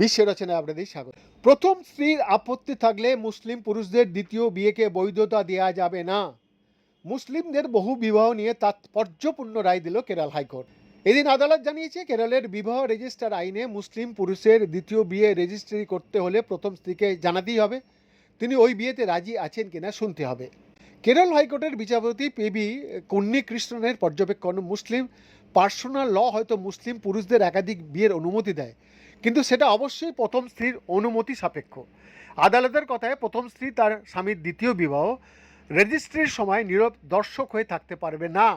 বিশ্বের রচনায় আপনাদের স্বাগত। প্রথম স্ত্রীর আপত্তি থাকলে মুসলিম পুরুষদের দ্বিতীয় বিয়েকে বৈধতা দেওয়া যাবে না। মুসলিমদের বহু বিবাহ নিয়ে তাৎপর্যপূর্ণ রায় দিল কেরাল হাইকোর্ট। এদিন আদালত জানিয়েছে, কেরলের বিবাহ রেজিস্টার আইনে মুসলিম পুরুষের দ্বিতীয় বিয়ে রেজিস্ট্রি করতে হলে প্রথম স্ত্রীকে জানাতেই হবে, তিনি ওই বিয়েতে রাজি আছেন কিনা শুনতে হবে। কেরল হাইকোর্টের বিচারপতি পেবি কন্যী কৃষ্ণনের পর্যবেক্ষণ মুসলিম পার্সোনাল ল হয়তো মুসলিম পুরুষদের একাধিক বিয়ের অনুমতি দেয়, কিন্তু সেটা অবশ্যই প্রথম স্ত্রীর অনুমতি সাপেক্ষ। আদালতের কথায় প্রথম স্ত্রী তার স্বামীর দ্বিতীয় বিবাহ রেজিস্ট্রির সময় নীরব দর্শক হয়ে থাকতে পারবে না।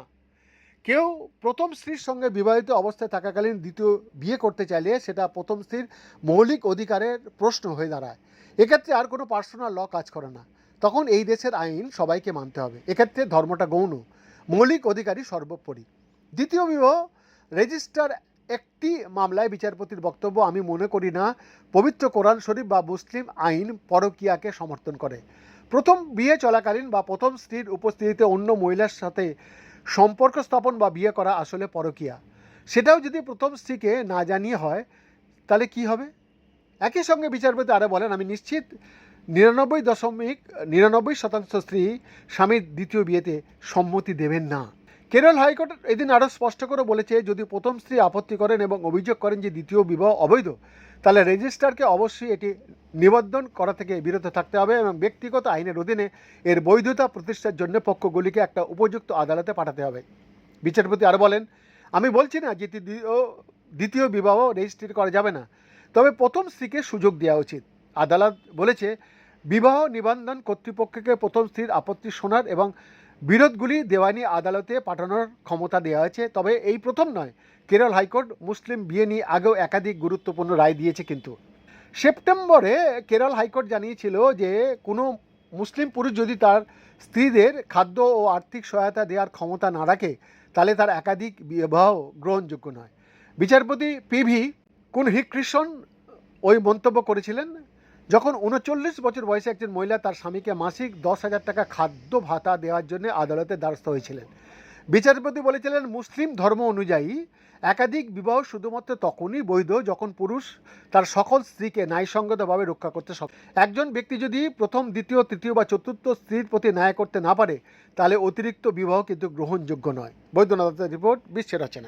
কেউ প্রথম স্ত্রীর সঙ্গে বিবাহিত অবস্থায় থাকাকালীন দ্বিতীয় বিয়ে করতে চাইলে সেটা প্রথম স্ত্রীর মৌলিক অধিকারের প্রশ্ন হয়ে দাঁড়ায়। এক্ষেত্রে আর কোনো পার্সোনাল ল কাজ করে না। তখন এই দেশের আইন সবাইকে মানতে হবে। এক্ষেত্রে ধর্মটা গৌণ। মৌলিক অধিকারই সর্বোপরি। দ্বিতীয় বিবাহ, রেজিস্টার একটি মামলায় বিচারপতির বক্তব্য আমি মনে করি না। পবিত্র কোরআন শরীফ বা মুসলিম আইন পরকীয়াকে সমর্থন করে। প্রথম বিয়ে চলাকালীন বা প্রথম স্ত্রীর উপস্থিতিতে অন্য মহিলার সাথে সম্পর্ক স্থাপন বা বিয়ে করা আসলে পরকীয়া। সেটাও যদি প্রথম স্ত্রীকে না জানিয়ে হয়, তাহলে কি হবে? একই সঙ্গে বিচারপতি আরও বলেন, আমি নিশ্চিত নিরানব্বই দশমিক, নিরানব্বই শতাংশ স্ত্রী স্বামীর দ্বিতীয় বিয়েতে সম্মতি দেবেন না। কেরল হাইকোর্ট এদিন আরও স্পষ্ট করে বলেছে, যদি প্রথম স্ত্রী আপত্তি করেন এবং অভিযোগ করেন যে দ্বিতীয় বিবাহ অবৈধ, তাহলে রেজিস্ট্রারকে অবশ্যই এটি নিবন্ধন করা থেকে বিরত থাকতে হবে এবং ব্যক্তিগত আইনের অধীনে এর বৈধতা প্রতিষ্ঠার জন্য পক্ষগুলিকে একটা উপযুক্ত আদালতে পাঠাতে হবে। বিচারপতি আরও বলেন, আমি বলছি না যে দ্বিতীয় বিবাহ রেজিস্ট্রি করা যাবে না, তবে প্রথম স্ত্রীকে সুযোগ দেওয়া উচিত। আদালত বলেছে, বিবাহ নিবন্ধন কর্তৃপক্ষকে প্রথম স্ত্রীর আপত্তি শোনার এবং বিরোধগুলি দেওয়ানি আদালতে পাঠানোর ক্ষমতা দেওয়া হয়েছে। তবে এই প্রথম নয়। কেরল হাইকোর্ট মুসলিম বিয়ে নিয়ে আগেও একাধিক গুরুত্বপূর্ণ রায় দিয়েছে কিন্তু। সেপ্টেম্বরে কেরল হাইকোর্ট জানিয়েছিল যে, কোনো মুসলিম পুরুষ যদি তার স্ত্রীদের খাদ্য ও আর্থিক সহায়তা দেওয়ার ক্ষমতা না রাখে, তাহলে তার একাধিক বিবাহ গ্রহণযোগ্য নয়। বিচারপতি পিভি কোন হিকৃষণ ওই মন্তব্য করেছিলেন। যখন উনচল্লিশ বছর বয়সে একজন মহিলা তার স্বামীকে মাসিক দশ হাজার টাকা খাদ্য ভাতা দেওয়ার জন্য আদালতে দ্বারস্থ হয়েছিলেন। বিচারপতি বলেছিলেন, মুসলিম ধর্ম অনুযায়ী একাধিক বিবাহ শুধুমাত্র তখনই বৈধ যখন পুরুষ তার সকল স্ত্রীকে ন্যায়সঙ্গতভাবে রক্ষা করতে সক্ষম একজন ব্যক্তি যদি প্রথম, দ্বিতীয়, তৃতীয় বা চতুর্থ স্ত্রীর প্রতি ন্যায় করতে না পারে, তাহলে অতিরিক্ত বিবাহ কিন্তু গ্রহণযোগ্য নয়। বৈদ্যনাথের রিপোর্ট, বিশ্বের রচনা।